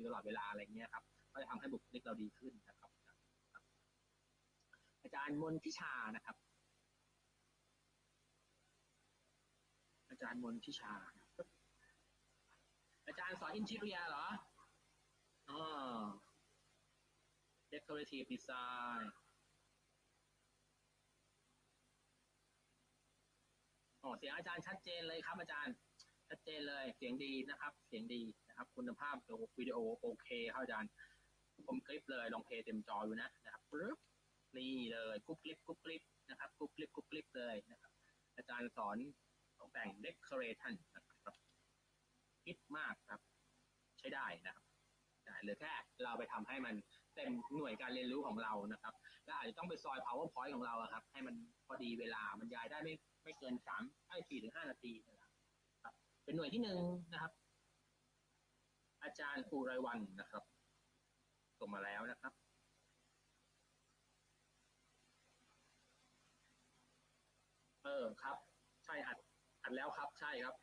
อยู่ตลอดเวลาอะไรเงี้ยครับ ก็จะทำให้บุคลิกเราดีขึ้นนะครับ อาจารย์มนทิชานะครับ อาจารย์มนทิชา อาจารย์สอนอินทีเรียเหรออ๋อ decorative design อ๋อเสียงอาจารย์ชัดเจนเลยครับอาจารย์ ชัดเจนเลยเสียงดีนะครับ เสียงดีนะครับ คุณภาพวิดีโอโอเคครับอาจารย์ผมคลิปเลยลองเพย์เต็มจออยู่นะนะครับปึ๊บนี่เลยกุ๊บคลิปกุ๊บคลิปนะครับกุ๊บคลิปกุ๊บคลิปเลยนะครับ อาจารย์สอนตกแต่ง decoration นะครับคิดมากครับ ใช้ได้นะครับได้เหลือแค่เราไปทำให้มันเต็มหน่วยการเรียนรู้ของเรานะครับแล้วอาจจะต้องไปซอย powerpoint ของเราครับ ให้มันพอดีเวลาบรรยายได้ไม่ไม่เกินสามไอ้สี่ถึงห้านาทีนะครับ เป็นหน่วยที่หนึ่งนะครับ อาจารย์อุไรวันนะครับส่งมาแล้วนะครับ เออครับ ใช่อัดอัดแล้วครับ ใช่ครับ